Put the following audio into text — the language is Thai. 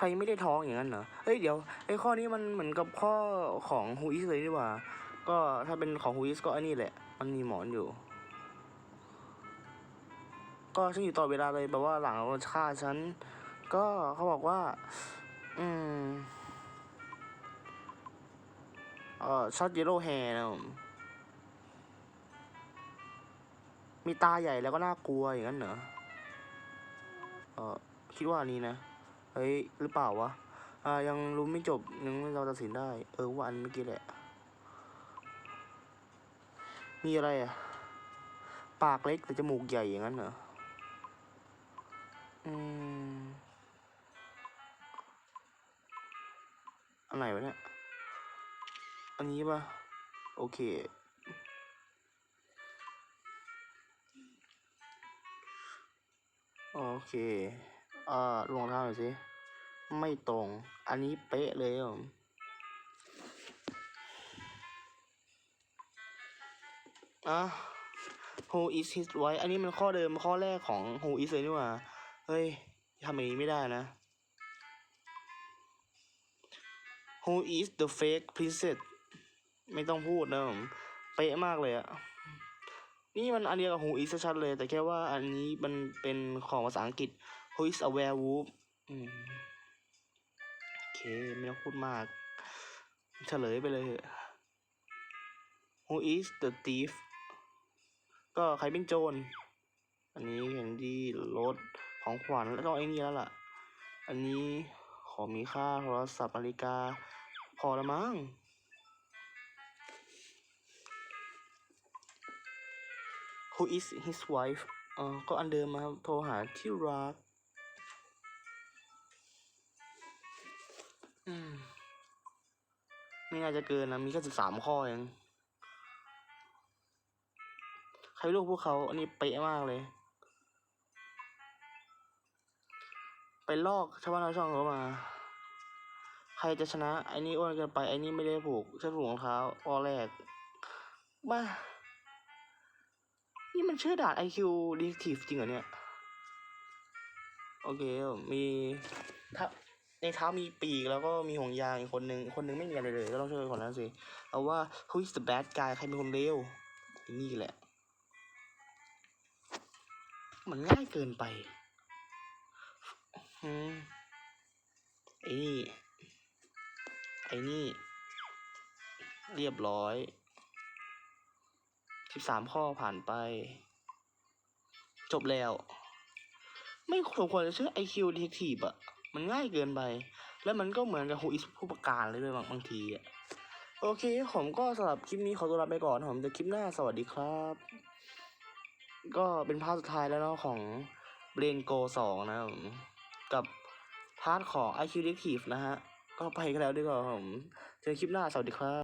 ครไม่ได้ท้องอย่างนั้นเหรอเฮ้ยเดี๋ยวไอ้ข้อนี้มันเหมือนกับข้อของฮูอิสเลยดีกว่า ก็ถ้าเป็นของฮูอิสก็อันนี้แหละ มันมีหมอนอยู่ ก็ฉันอยู่ต่อเวลาเลยแบบว่าหลังเราฆ่าฉัน ก็เขาบอกว่า อืม เอ่อช็อตเยลโล่แฮร์นะผมมีตาใหญ่แล้วก็น่ากลัวอย่างนั้นเหรอ เออคิดว่านนี้นะ เฮ้ย หรือเปล่าวะ อ่า ยังรู้ไม่จบยังไม่เราตัดสินได้ เออว่าอันเมื่อกี้แหละ มีอะไรอะ ปากเล็กแต่จมูกใหญ่อย่างนั้นเหรอ อืมอันไหนวะเนี่ย อันนี้ปะโอเคโอเค เอ่าลองเท้าหน่อยสิ ไม่ตรง อันนี้เป๊ะเลยผมอะ who is his wife อันนี้มันข้อเดิมข้อแรกของ who is เลยนี่หว่า เฮ้ยทำอย่างนี้ไม่ได้นะ who is the fake princess ไม่ต้องพูดนะผม เป๊ะมากเลยอะนี่มันอันเดียวกับ who is ชัดเลย แต่แค่ว่าอันนี้มันเป็นของภาษาอังกฤษ who is a werewolf อืมโอเค ไม่ต้องพูดมาก เฉลยไปเลยเถอะ who is the thief ก็ใครเป็นโจร อันนี้เห็นดีรถของขวัญแล้วต้องไอ้นี่แล้วล่ะ อันนี้ของมีค่าโทรศัพท์นาฬิกา พอละมั้ง Who is his wife เออก็อันเดิมมาครับ โทรหาที่รัก ไม่น่าจะเกินนะ มีแค่สิบสามข้อเองใครลูกพวกเขา อันนี้เป๊ะมากเลย ไปลอกชาวบ้านชาวช่องเขามา ใครจะชนะ ไอ้นี่อ้วนเกินไป ไอ้นี่ไม่ได้ผูกฉันผูกรองเท้าข้อแรกบ้านี่มันชื่อด่าน IQ Detective จริงเหรอเนี่ย โอเค มีถ้า ในเท้ามีปีกแล้วก็มีห่วงยางอีกคนนึงคนนึงไม่มีอะไรเลย ก็ต้องช่วยคนนั้นสิเอาว่า who is the bad guy ใครเป็นคนเลวนี่แหละ มันง่ายเกินไปอืมไอ้นี่ ไอ้นี่ เรียบร้อยสิบสามข้อผ่านไป จบแล้ว ไม่สมควรจะชื่อ IQ Detective อะ มันง่ายเกินไป แล้วมันก็เหมือนกับ Who is ผู้ประการเลยด้วยบางบางทีอะโอเค ผมก็สำหรับคลิปนี้ขอตัวลาไปก่อนผมจะคลิปหน้าสวัสดีครับ ก็เป็นภาคสุดท้ายแล้วเนาะของเบรนโกสองนะผมกับพาร์ทของ IQ Detective นะฮะ ก็ไปกันแล้วดีกว่าผม เจอคลิปหน้าสวัสดีครับ